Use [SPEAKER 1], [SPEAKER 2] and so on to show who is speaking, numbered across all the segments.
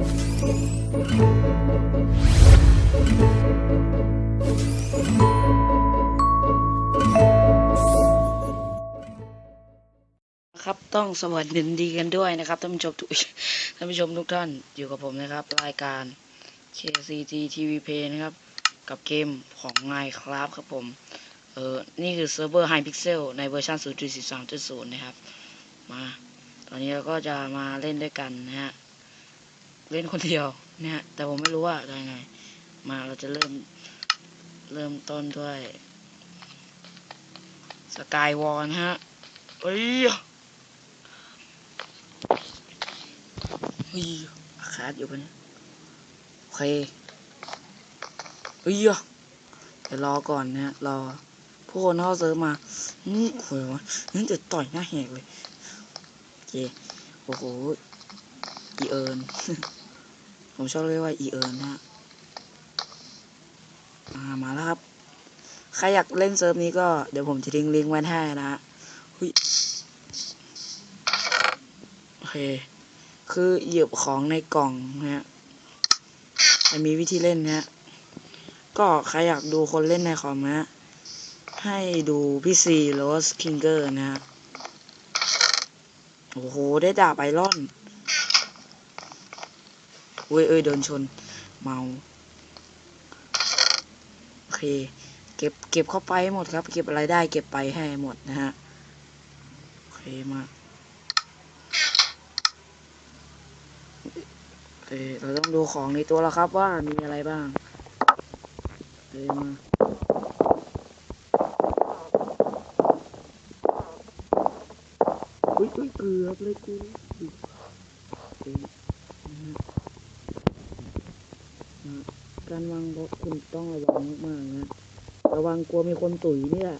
[SPEAKER 1] ครับต้องสวัสดีกันด้วยนะครับท่านผู้ชมทุกท่านผู้ชมทุกท่านอยู่กับผมนะครับ รายการ KCG TV Play นะครับ กับเกมของ Minecraft ครับผมเออนี่คือเซิร์ฟเวอร์ Hypixel ในเวอร์ชัน0.13.0 นะครับ มา ตอนนี้เราก็จะมาเล่นด้วยกันนะฮะ เล่นคนเดียวนะฮะแต่ผมไม่รู้ว่าจะยังไง มาเราจะเริ่ม เริ่มต้นด้วยสกายวอลนฮะเอ้ยเฮ้ยอาคาดอยู่ปะเนี่ยโอเคเฮ้ยเดี๋ยวรอก่อนนะฮะรอผู้คนเข้าเซิร์ฟมานี่คุยวะนี่จะต่อยหน้าแหกเลยโอเคโอ้โหอีเอิญ ผมชอบเรียกว่าอีเอิญนะฮะอ่ามาแล้วครับ ใครอยากเล่นเซิร์ฟนี้ก็เดี๋ยวผมจะทิ้งลิงก์ไว้ให้นะฮะเฮ้ยโอเค คือหยียบของในกล่องนะฮะมันมีวิธีเล่นนะฮะก็ใครอยากดูคนเล่นในคอมนะฮะให้ดูพี่ซีโรสคิงเกอร์นะฮะโอ้โห ได้ดาบไอรอน เว้ยเอ้ยเดินชน เมาโอเค เก็บเก็บเข้าไปให้หมดครับ เก็บอะไรได้ เก็บไปให้หมดนะฮะโอเคมาเออเราต้องดูของในตัวแล้วครับว่ามีอะไรบ้างเออมาอุ้ยอุ้ยเกือบเลยกูเออ นะฮะนะการวางบล็อกคุณต้องระวังมากๆนะ ระวังกลัวมีคนตุ๋ยเนี่ย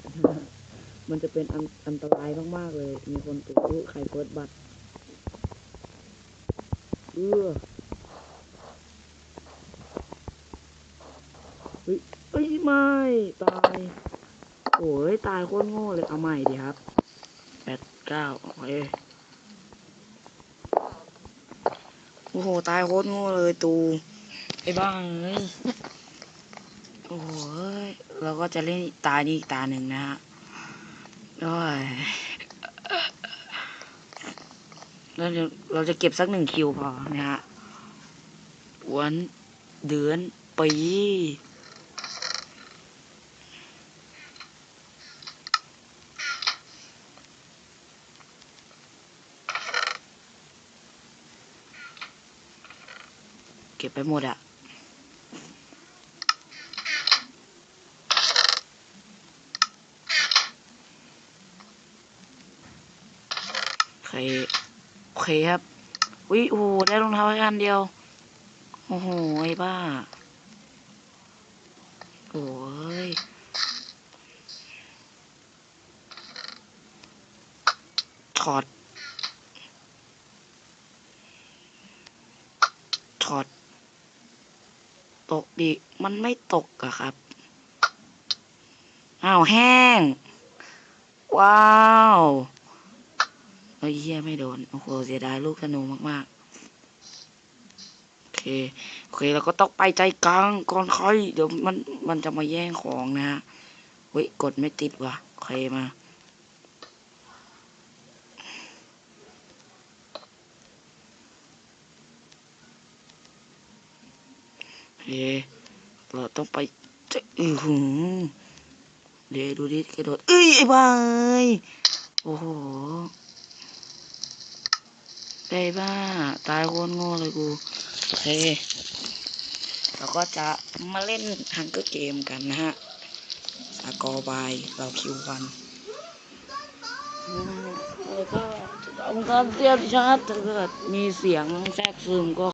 [SPEAKER 1] มันจะเป็นอันอันตรายมากๆเลย มีคนตุ๋ยอุ๊ยใครเปิดบัตรเออเฮ้ยเอ้ยไม่ ตาย โอ้ย ตายโคตรโง่เลย เอาใหม่ดีครับแปดเก้าโอเคโอ้โห ตายโคตรโง่เลยตู ไอ้บ้างเอ้ยโอ้ยเราก็จะเล่นตานี้อีกตาหนึ่งนะฮะโอ้ยเราจะเราจะเก็บสักหนึ่งคิวพอนะฮะวันเดือนปีเก็บไปหมดอะ โอเคโอเคครับวิโอ้ได้รองเท้าแค่อันเดียว โอ้โหไอ้บ้า โอ้ยถอดถอด ตกดิ มันไม่ตกอะครับ อ้าวแห้ง ว้าว เฮ้ยเฮียไม่โดน โอ้โห เสียดายลูกธนูมากๆ โอเค โอเคเราก็ต้องไปใจกลางก่อนค่อย เดี๋ยวมัน มันจะมาแย่งของนะฮะเฮ้ย กดไม่ติดว่ะโอเคมา เฮ้เราต้องไปจะอือหือเดี๋ยวดูดิกระโดดเอ้ย ไอ้บายโอ้โห ไอ้บ้า ตายโคตรโง่เลยกูเฮ้เราก็จะมาเล่นฮังเกอร์เกมกันนะฮะสกอร์บายเราคิวกันอืมแล้วก็จะทำการเตรียมชาร์จถ้าเกิดมีเสียงแทรกซึมก็